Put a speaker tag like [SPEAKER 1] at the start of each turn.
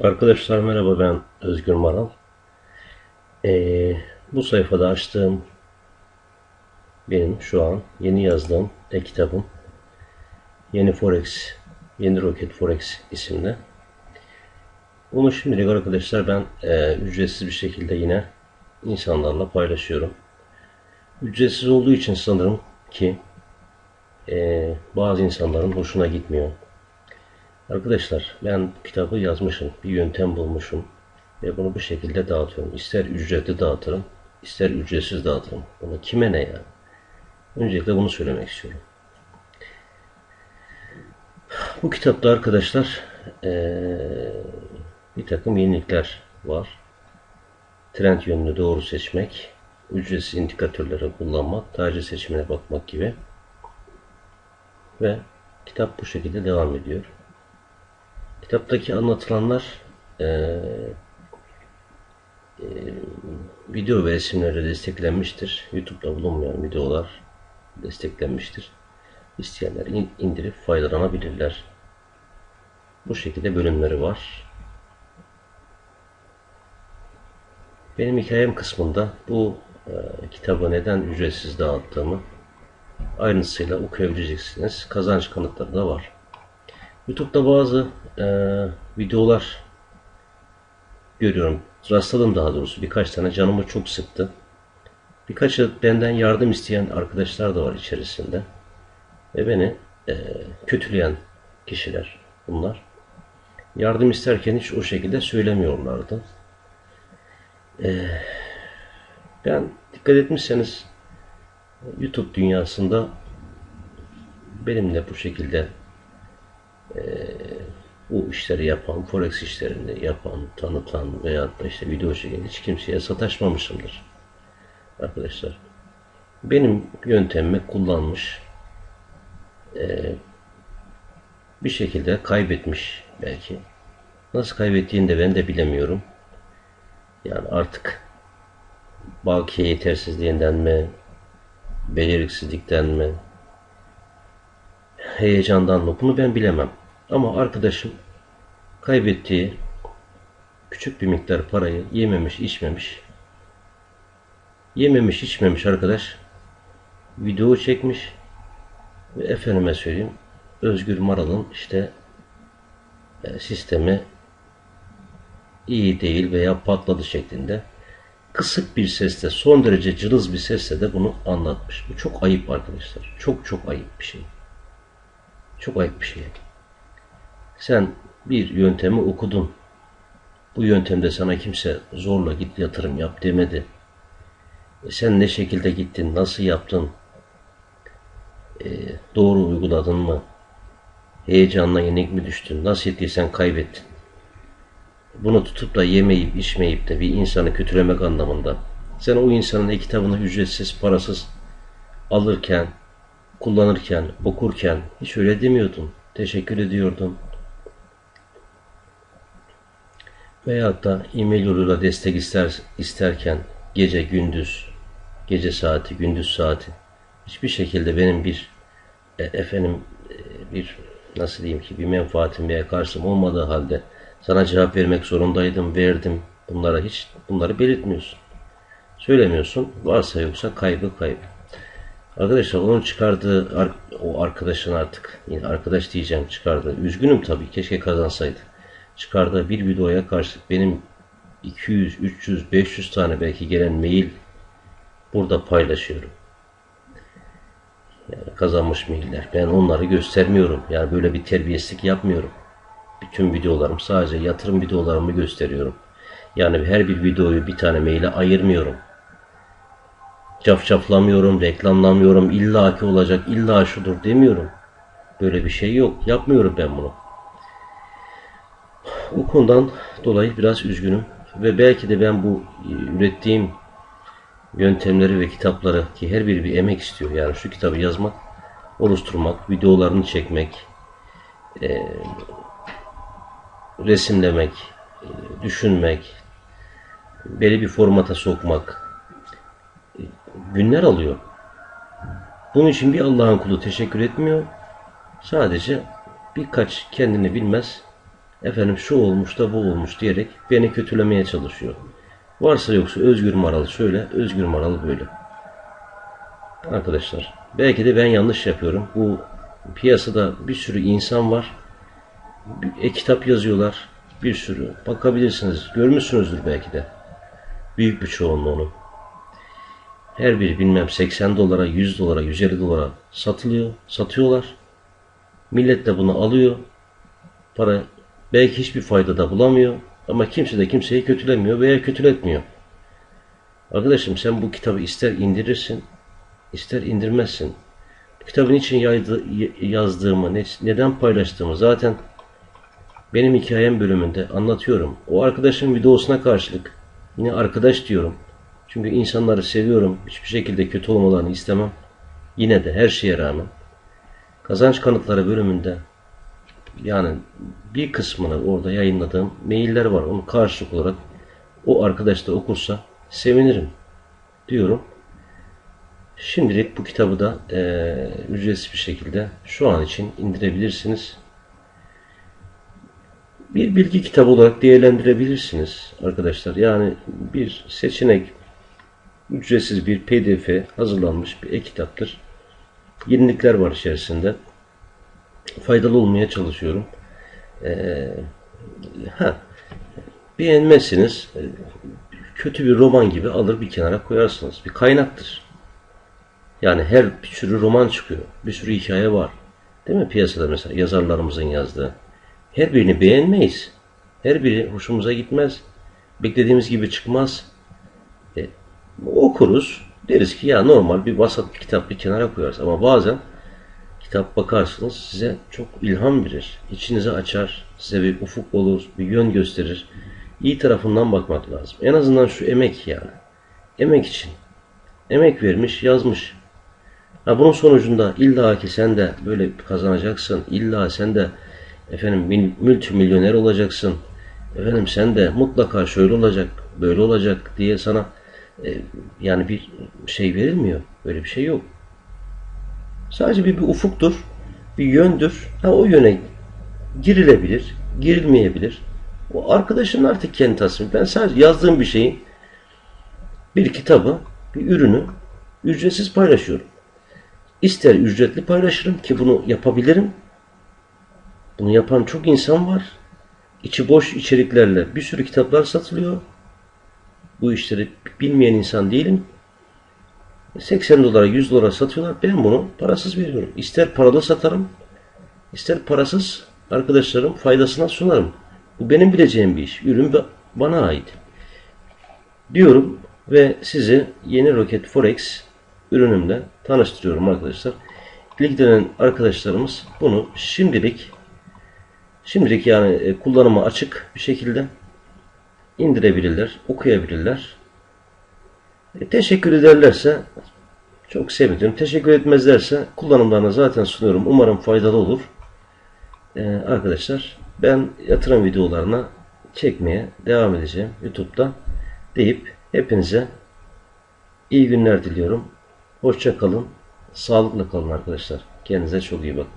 [SPEAKER 1] Arkadaşlar merhaba ben Özgür Maral. Ee, bu sayfada açtığım benim şu an yeni yazdığım e-kitabım Yeni Forex, Yeni Roket Forex isimli. Bunu şimdilik arkadaşlar ben e, ücretsiz bir şekilde yine insanlarla paylaşıyorum. Ücretsiz olduğu için sanırım ki e, bazı insanların hoşuna gitmiyor. Arkadaşlar ben kitabı yazmışım, bir yöntem bulmuşum ve bunu bu şekilde dağıtıyorum. İster ücretli dağıtırım, ister ücretsiz dağıtırım. Bunu kime ne ya? Öncelikle bunu söylemek istiyorum. Bu kitapta arkadaşlar ee, bir takım yenilikler var. Trend yönünü doğru seçmek, ücretsiz indikatörleri kullanmak, tacir seçimine bakmak gibi. Ve kitap bu şekilde devam ediyor. Kitaptaki anlatılanlar e, e, video ve resimlerle desteklenmiştir. YouTube'da bulunmayan videolar desteklenmiştir. İsteyenler in, indirip faydalanabilirler. Bu şekilde bölümleri var. Benim hikayem kısmında bu e, kitabı neden ücretsiz dağıttığımı ayrıntısıyla okuyabileceksiniz. Kazanç kanıtları da var. YouTube'da bazı e, videolar görüyorum. Rastladım daha doğrusu. Birkaç tane canımı çok sıktı. Birkaçı benden yardım isteyen arkadaşlar da var içerisinde. Ve beni e, kötüleyen kişiler bunlar. Yardım isterken hiç o şekilde söylemiyorlardı. E, ben dikkat etmişseniz YouTube dünyasında benimle bu şekilde bu işleri yapan, forex işlerini yapan, tanıtan veya da işte video çeken hiç kimseye sataşmamışımdır. Arkadaşlar. Benim yöntemimi kullanmış e, bir şekilde kaybetmiş belki. Nasıl kaybettiğini de ben de bilemiyorum. Yani artık bakiye yetersizliğinden mi, beceriksizlikten mi, heyecandan mı bunu ben bilemem. Ama arkadaşım kaybettiği küçük bir miktar parayı yememiş, içmemiş. Yememiş, içmemiş arkadaş video çekmiş ve efendime söyleyeyim Özgür Maral'ın işte e, sistemi iyi değil veya patladı şeklinde kısık bir sesle, son derece cılız bir sesle de bunu anlatmış. Bu çok ayıp arkadaşlar. Çok çok ayıp bir şey. Çok ayıp bir şey. Sen bir yöntemi okudun. Bu yöntemde sana kimse zorla git yatırım yap demedi. E sen ne şekilde gittin, nasıl yaptın, e, doğru uyguladın mı, heyecanla yenik mi düştün, nasıl ettiysen kaybettin. Bunu tutup da yemeyip içmeyip de bir insanı kötülemek anlamında sen o insanın e-kitabını ücretsiz, parasız alırken, kullanırken, okurken hiç öyle demiyordun. Teşekkür ediyordun. Veyahut da yoluyla destek ister, isterken gece gündüz, gece saati, gündüz saati hiçbir şekilde benim bir e, efendim e, bir nasıl diyeyim ki bir menfaatim veya karşım olmadığı halde sana cevap vermek zorundaydım, verdim. Bunlara hiç bunları belirtmiyorsun. Söylemiyorsun. Varsa yoksa kaybı kaybı. Arkadaşlar onun çıkardığı o arkadaşın artık yine arkadaş diyeceğim çıkardığı üzgünüm tabii keşke kazansaydı çıkardığı bir videoya karşı benim 200, 300, 500 tane belki gelen mail burada paylaşıyorum. Yani kazanmış mailler. Ben onları göstermiyorum. Yani böyle bir terbiyesizlik yapmıyorum. Bütün videolarım sadece yatırım videolarımı gösteriyorum. Yani her bir videoyu bir tane maile ayırmıyorum. Cafcaflamıyorum, reklamlamıyorum, illa ki olacak, illa şudur demiyorum. Böyle bir şey yok. Yapmıyorum ben bunu. O konudan dolayı biraz üzgünüm. Ve belki de ben bu e, ürettiğim yöntemleri ve kitapları ki her biri bir emek istiyor. Yani şu kitabı yazmak, oluşturmak, videolarını çekmek, e, resimlemek, e, düşünmek, belli bir formata sokmak e, günler alıyor. Bunun için bir Allah'ın kulu teşekkür etmiyor. Sadece birkaç kendini bilmez efendim şu olmuş da bu olmuş diyerek beni kötülemeye çalışıyor. Varsa yoksa Özgür Maral şöyle, Özgür Maral böyle. Arkadaşlar belki de ben yanlış yapıyorum. Bu piyasada bir sürü insan var. E-kitap yazıyorlar. Bir sürü. Bakabilirsiniz. Görmüşsünüzdür belki de. Büyük bir çoğunluğunu. Her biri bilmem 80 dolara, 100 dolara, 150 dolara satılıyor. Satıyorlar. Millet de bunu alıyor. Para belki hiçbir fayda da bulamıyor. Ama kimse de kimseyi kötülemiyor veya kötületmiyor. Arkadaşım sen bu kitabı ister indirirsin, ister indirmezsin. Bu kitabın için yazdığımı, ne- neden paylaştığımı zaten benim hikayem bölümünde anlatıyorum. O arkadaşın videosuna karşılık yine arkadaş diyorum. Çünkü insanları seviyorum. Hiçbir şekilde kötü olmalarını istemem. Yine de her şeye rağmen kazanç kanıtları bölümünde yani bir kısmını orada yayınladığım mailler var. Onu karşılık olarak o arkadaş da okursa sevinirim diyorum. Şimdilik bu kitabı da eee, ücretsiz bir şekilde şu an için indirebilirsiniz. Bir bilgi kitabı olarak değerlendirebilirsiniz arkadaşlar. Yani bir seçenek ücretsiz bir pdf hazırlanmış bir e-kitaptır. Yenilikler var içerisinde. Faydalı olmaya çalışıyorum. Ee, ha, beğenmezsiniz. Ee, Kötü bir roman gibi alır bir kenara koyarsınız. Bir kaynaktır. Yani her bir sürü roman çıkıyor. Bir sürü hikaye var. Değil mi piyasada mesela yazarlarımızın yazdığı. Her birini beğenmeyiz. Her biri hoşumuza gitmez. Beklediğimiz gibi çıkmaz. E, okuruz. Deriz ki ya normal bir vasat bir kitap bir kenara koyarız. Ama bazen kitap bakarsınız size çok ilham verir. İçinizi açar. Size bir ufuk olur. Bir yön gösterir. İyi tarafından bakmak lazım. En azından şu emek yani. Emek için. Emek vermiş, yazmış. Ha bunun sonucunda illa ki sen de böyle kazanacaksın. İlla sen de efendim mil- multimilyoner olacaksın. Efendim sen de mutlaka şöyle olacak, böyle olacak diye sana e, yani bir şey verilmiyor. Böyle bir şey yok. Sadece bir, bir ufuktur, bir yöndür. Ha o yöne girilebilir, girilmeyebilir. O arkadaşın artık kendi tasmimi. Ben sadece yazdığım bir şeyi, bir kitabı, bir ürünü ücretsiz paylaşıyorum. İster ücretli paylaşırım ki bunu yapabilirim. Bunu yapan çok insan var. İçi boş içeriklerle bir sürü kitaplar satılıyor. Bu işleri bilmeyen insan değilim. 80 dolara 100 dolara satıyorlar. Ben bunu parasız veriyorum. İster paralı satarım, ister parasız arkadaşlarım faydasına sunarım. Bu benim bileceğim bir iş. Ürün ba- bana ait. Diyorum ve sizi yeni Rocket Forex ürünümle tanıştırıyorum arkadaşlar. İlgilenen arkadaşlarımız bunu şimdilik şimdilik yani e, kullanıma açık bir şekilde indirebilirler, okuyabilirler. E, teşekkür ederlerse çok sevinirim. Teşekkür etmezlerse kullanımlarını zaten sunuyorum. Umarım faydalı olur. E, arkadaşlar ben yatırım videolarına çekmeye devam edeceğim YouTube'da deyip hepinize iyi günler diliyorum. Hoşça kalın. Sağlıkla kalın arkadaşlar. Kendinize çok iyi bakın.